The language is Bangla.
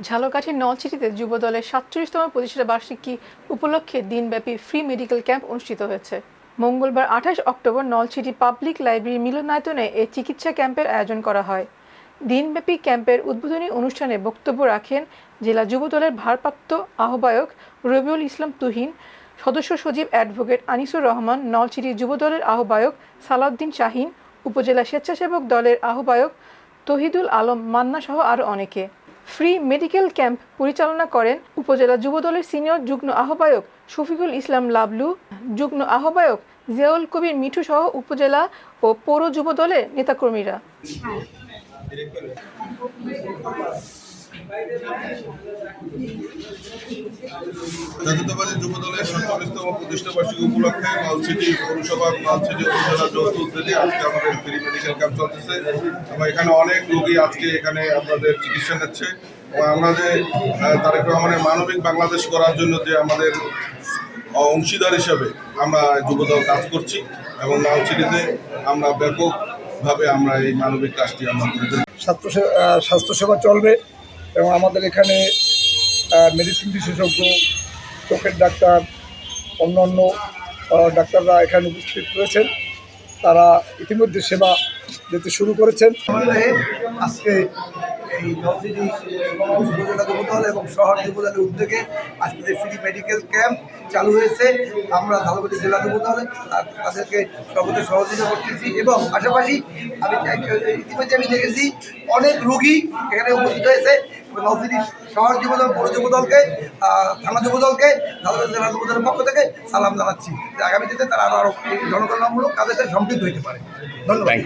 ঝালকাঠির নলছিটিতে যুবদলের সাতচল্লিশতম প্রতিষ্ঠা বার্ষিকী উপলক্ষে দিনব্যাপী ফ্রি মেডিকেল ক্যাম্প অনুষ্ঠিত হয়েছে। মঙ্গলবার আঠাশ অক্টোবর নলছিটি পাবলিক লাইব্রেরি মিলনায়তনে এই চিকিৎসা ক্যাম্পের আয়োজন করা হয়। দিনব্যাপী ক্যাম্পের উদ্বোধনী অনুষ্ঠানে বক্তব্য রাখেন জেলা যুবদলের ভারপ্রাপ্ত আহ্বায়ক রবিউল ইসলাম তুহিন, সদস্য সচিব অ্যাডভোকেট আনিসুর রহমান, নলছিটি যুবদলের আহ্বায়ক সালাউদ্দিন শাহিন, উপজেলা স্বেচ্ছাসেবক দলের আহ্বায়ক তহিদুল আলম মান্না সহ আরও অনেকে। ফ্রি মেডিকেল ক্যাম্প পরিচালনা করেন উপজেলা যুবদলের সিনিয়র যুগ্ম আহ্বায়ক শফিকুল ইসলাম লাবলু, যুগ্ম আহ্বায়ক জিয়াউল কবির মিঠু সহ উপজেলা ও পৌর যুবদলের নেতাকর্মীরা। জাতীয়তাবাদী দলের প্রতিষ্ঠা বার্ষিকী উপলক্ষে মালসিটি পৌরসভা মালসিটি উপজেলা যৌথ উদ্যোগে আজকে আমাদের ফ্রি মেডিকেল ক্যাম্প চলতেছে। এবং এখানে অনেক রোগী আজকে এখানে আপনাদের চিকিৎসা নিচ্ছে। এবং আমাদের আহ, তারেক রহমানের মানবিক বাংলাদেশ করার জন্য যে আমাদের অংশীদার হিসাবে আমরা যুবদল কাজ করছি। এবং মালসিটিতে আমরা ব্যাপকভাবে আমরা এই মানবিক কাজটি আমরা। স্বাস্থ্য স্বাস্থ্যসেবা চলবে এবং আমাদের এখানে মেডিসিন বিশেষজ্ঞ চোখের ডাক্তার অন্য অন্য ডাক্তাররা এখানে উপস্থিত রয়েছেন। তারা ইতিমধ্যে সেবা দিতে শুরু করেছেন। আজকে এই নলছিটি উপজেলা যুবদল এবং শহর যুবদলের উদ্যোগে আজকে যে ফ্রি মেডিকেল ক্যাম্প চালু হয়েছে। আমরা ঝালকাঠি জেলা যুবদল তাদেরকে সর্বদা সহযোগিতা করতেছি এবং পাশাপাশি আমি ইতিমধ্যে আমি দেখেছি অনেক রুগী এখানে উপস্থিত হয়েছে। এবং নলছিটি শহর যুবদল পৌর যুবদলকে থানা যুবদলকে জেলা যুবদলের পক্ষ থেকে সালাম জানাচ্ছি। যে আগামী দিনে তারা আরও জনকল্যাণমূলক কাজের সাথে সম্পৃক্ত হইতে পারে। ধন্যবাদ।